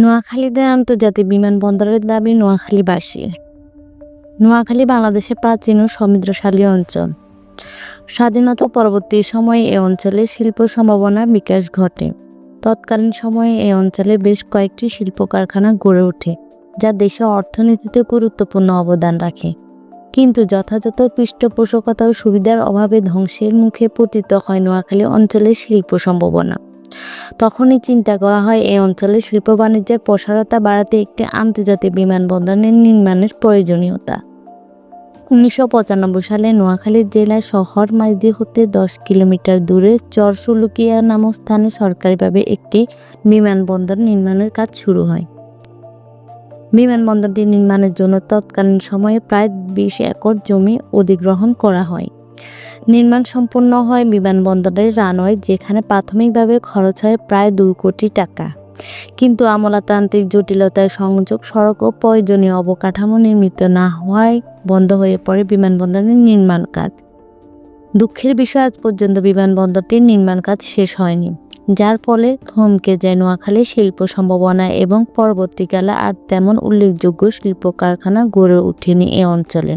নোয়াখালীতে আন্তর্জাতিক বিমানবন্দরের দাবি নোয়াখালীবাসীর। নোয়াখালী বাংলাদেশের প্রাচীন ও সমৃদ্ধশালী অঞ্চল। স্বাধীনতা পরবর্তী সময়ে এ অঞ্চলে শিল্প সম্ভাবনা বিকাশ ঘটে। তৎকালীন সময়ে এই অঞ্চলে বেশ কয়েকটি শিল্প কারখানা গড়ে ওঠে, যা দেশের অর্থনীতিতে গুরুত্বপূর্ণ অবদান রাখে। কিন্তু যথাযথ পৃষ্ঠপোষকতা ও সুবিধার অভাবে ধ্বংসের মুখে পতিত হয় নোয়াখালী অঞ্চলের শিল্প সম্ভাবনা। তখনই চিন্তা করা হয়, এই অঞ্চলে শিল্প বাণিজ্যের প্রসারতা বাড়াতে একটি আন্তর্জাতিক বিমানবন্দরের নির্মাণের প্রয়োজনীয়তা। উনিশশো পঁচানব্বই সালে নোয়াখালী জেলার শহর মাইদি হতে দশ কিলোমিটার দূরে চরসুলুকিয়া নামক স্থানে সরকারিভাবে একটি বিমানবন্দর নির্মাণের কাজ শুরু হয়। বিমানবন্দরটি নির্মাণের জন্য তৎকালীন সময়ে প্রায় বিশ একর জমি অধিগ্রহণ করা হয়। নির্মাণ সম্পন্ন হয় বিমানবন্দরের রানওয়ে, যেখানে প্রাথমিকভাবে খরচ হয় প্রায় দুই কোটি টাকা। কিন্তু আমলাতান্ত্রিক জটিলতায় সংযোগ, সড়ক ও প্রয়োজনীয় অবকাঠামো নির্মিত না হওয়ায় বন্ধ হয়ে পড়ে বিমানবন্দরের নির্মাণ কাজ। দুঃখের বিষয়, আজ পর্যন্ত বিমানবন্দরটির নির্মাণ কাজ শেষ হয়নি, যার ফলে থমকে যায় নোয়াখালী শিল্প সম্ভাবনা এবং পরবর্তীকালে আর তেমন উল্লেখযোগ্য শিল্প কারখানা গড়ে ওঠেনি এ অঞ্চলে।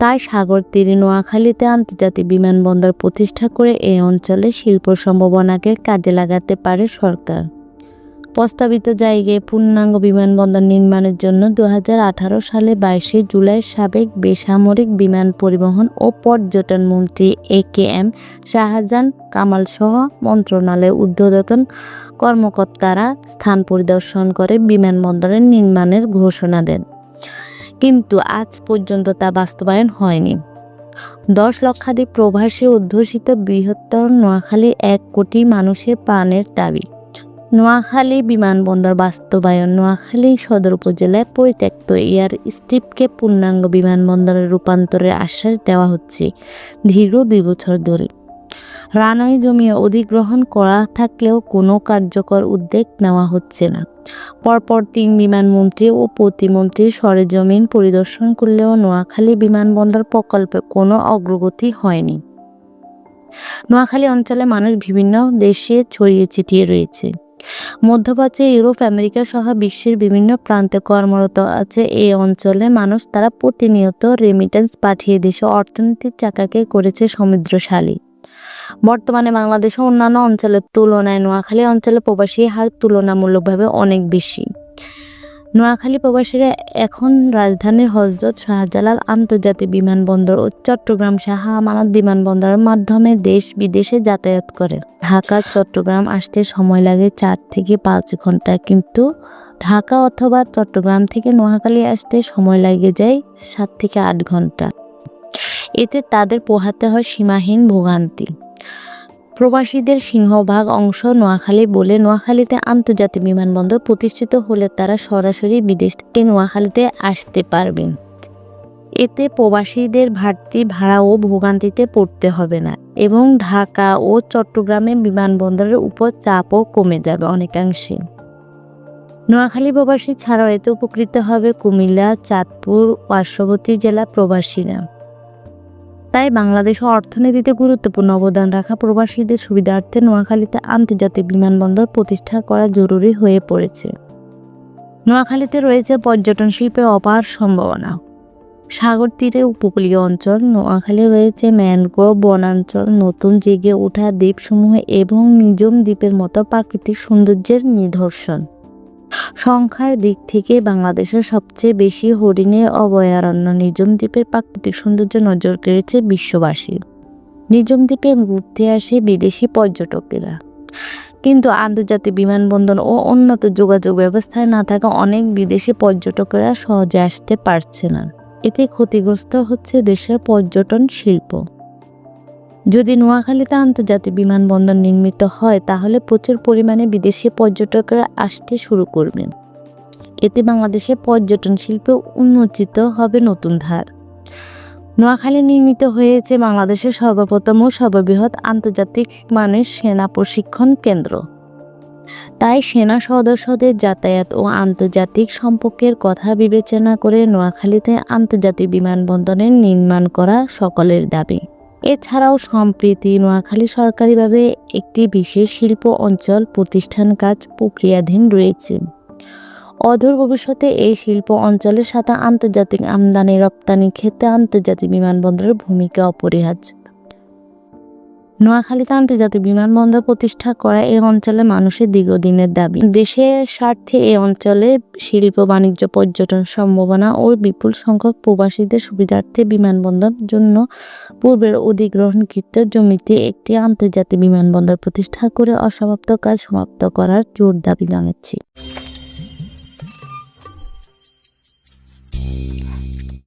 তাই সাগর, তীরে নোয়াখালীতে আন্তর্জাতিক বিমানবন্দর প্রতিষ্ঠা করে এই অঞ্চলে শিল্প সম্ভাবনাকে কাজে লাগাতে পারে সরকার। প্রস্তাবিত জায়গায় পূর্ণাঙ্গ বিমানবন্দর নির্মাণের জন্য দু হাজার আঠারো সালে বাইশে জুলাই সাবেক বেসামরিক বিমান পরিবহন ও পর্যটন মন্ত্রী এ কে এম শাহজাহান কামালসহ মন্ত্রণালয়ের ঊর্ধ্বতন কর্মকর্তারা স্থান পরিদর্শন করে বিমানবন্দরের নির্মাণের ঘোষণা দেন। কিন্তু আজ পর্যন্ত তা বাস্তবায়ন হয়নি। দশ লক্ষাধিক প্রবাসে অধ্যুষিত বৃহত্তর নোয়াখালী এক কোটি মানুষের প্রাণের দাবি। নোয়াখালী বিমানবন্দর বাস্তবায়ন, নোয়াখালী সদর উপজেলায় পরিত্যক্ত এয়ার স্ট্রিপকে পূর্ণাঙ্গ বিমানবন্দরে রূপান্তরের আশ্বাস দেওয়া হচ্ছে দীর্ঘ দুই বছর ধরে। রানওয়ে জমি অধিগ্রহণ করা থাকলেও কোনো কার্যকর উদ্যোগ নেওয়া হচ্ছে না। পরপর তিন বিমানমন্ত্রী ও প্রতিমন্ত্রী সরেজমিন পরিদর্শন করলেও নোয়াখালী বিমানবন্দর প্রকল্পে কোনো অগ্রগতি হয়নি। নোয়াখালী অঞ্চলে মানুষ বিভিন্ন দেশে ছড়িয়ে ছিটিয়ে রয়েছে। মধ্যপ্রাচ্যে, ইউরোপ, আমেরিকা সহ বিশ্বের বিভিন্ন প্রান্তে কর্মরত আছে এই অঞ্চলে মানুষ তারা প্রতিনিয়ত রেমিটেন্স পাঠিয়ে দেশে অর্থনৈতিক চাকাকে করেছে সমুদ্রশালী। বর্তমানে বাংলাদেশের অন্যান্য অঞ্চলের তুলনায় নোয়াখালী অঞ্চলে প্রবাসী হার তুলনামূলকভাবে অনেক বেশি। নোয়াখালী প্রবাসীরা এখন রাজধানীর হজরত শাহজালাল আন্তর্জাতিক বিমানবন্দর ও চট্টগ্রাম শাহ আমানত বিমানবন্দরের মাধ্যমে দেশ বিদেশে যাতায়াত করে। ঢাকা, চট্টগ্রাম আসতে সময় লাগে চার থেকে পাঁচ ঘণ্টা, কিন্তু ঢাকা অথবা চট্টগ্রাম থেকে নোয়াখালী আসতে সময় লাগে যায় সাত থেকে আট ঘণ্টা। এতে তাদের পোহাতে হয় সীমাহীন ভোগান্তি। প্রবাসীদের সিংহভাগ অংশ নোয়াখালী বলে নোয়াখালীতে আন্তর্জাতিক বিমানবন্দর প্রতিষ্ঠিত হলে তারা সরাসরি বিদেশ থেকে নোয়াখালীতে আসতে পারবেন এতে প্রবাসীদের ভাড়তি ভাড়া ও ভোগান্তিতে পড়তে হবে না এবং ঢাকা ও চট্টগ্রামে বিমানবন্দরের উপর চাপও কমে যাবে অনেকাংশে। নোয়াখালী প্রবাসী ছাড়াও এতে উপকৃত হবে কুমিল্লা, চাঁদপুর, পার্শ্ববর্তী জেলা প্রবাসীরা। তাই বাংলাদেশ অর্থনীতিতে গুরুত্বপূর্ণ অবদান রাখা প্রবাসীদের সুবিধার্থে নোয়াখালীতে আন্তর্জাতিক বিমানবন্দর প্রতিষ্ঠা করা জরুরি হয়ে পড়েছে। নোয়াখালীতে রয়েছে পর্যটন শিল্পের অপার সম্ভাবনা। সাগর তীরে উপকূলীয় অঞ্চল নোয়াখালী রয়েছে ম্যানগ্রোভ বনাঞ্চল, নতুন জেগে ওঠা দ্বীপসমূহ এবং নিজম দ্বীপের মতো প্রাকৃতিক সৌন্দর্যের নিদর্শন। সংখ্যার দিক থেকে বাংলাদেশের সবচেয়ে বেশি হরিণের অভয়ারণ্য নিজম দ্বীপের প্রাকৃতিক সৌন্দর্য নজর কেড়েছে বিশ্ববাসী। নিজম দ্বীপে ঘুরতে আসে বিদেশি পর্যটকেরা। কিন্তু আন্তর্জাতিক বিমানবন্দর ও উন্নত যোগাযোগ ব্যবস্থায় না থাকা অনেক বিদেশি পর্যটকেরা সহজে আসতে পারছে না। এতে ক্ষতিগ্রস্ত হচ্ছে দেশের পর্যটন শিল্প। যদি নোয়াখালীতে আন্তর্জাতিক বিমানবন্দর নির্মিত হয়, তাহলে প্রচুর পরিমাণে বিদেশি পর্যটকরা আসতে শুরু করবেন এতে বাংলাদেশের পর্যটন শিল্প উন্মোচিত হবে নতুন ধার। নোয়াখালী নির্মিত হয়েছে বাংলাদেশের সর্বপ্রথম ও সর্ববৃহৎ আন্তর্জাতিক মানের সেনা প্রশিক্ষণ কেন্দ্র। তাই সেনা সদস্যদের যাতায়াত ও আন্তর্জাতিক সম্পর্কের কথা বিবেচনা করে নোয়াখালীতে আন্তর্জাতিক বিমানবন্দরের নির্মাণ করা সকলের দাবি। এছাড়াও সম্প্রীতি নোয়াখালী সরকারিভাবে একটি বিশেষ শিল্প অঞ্চল প্রতিষ্ঠান কাজ প্রক্রিয়াধীন রয়েছে। অদূর ভবিষ্যতে এই শিল্প অঞ্চলের সাথে আন্তর্জাতিক আমদানি রপ্তানি ক্ষেত্রে আন্তর্জাতিক বিমানবন্দরের ভূমিকা অপরিহার্য। নোয়াখালীতে আন্তর্জাতিক বিমানবন্দর প্রতিষ্ঠা করা এই অঞ্চলের মানুষের দীর্ঘদিনের দাবি। দেশের স্বার্থে এই অঞ্চলে শিল্প, বাণিজ্য, পর্যটন সম্ভাবনা ও বিপুল সংখ্যক প্রবাসীদের সুবিধার্থে বিমানবন্দর জন্য পূর্বের অধিগ্রহণকৃত জমিতে একটি আন্তর্জাতিক বিমানবন্দর প্রতিষ্ঠা করে অসমাপ্ত কাজ সমাপ্ত করার জোর দাবি জানাচ্ছি।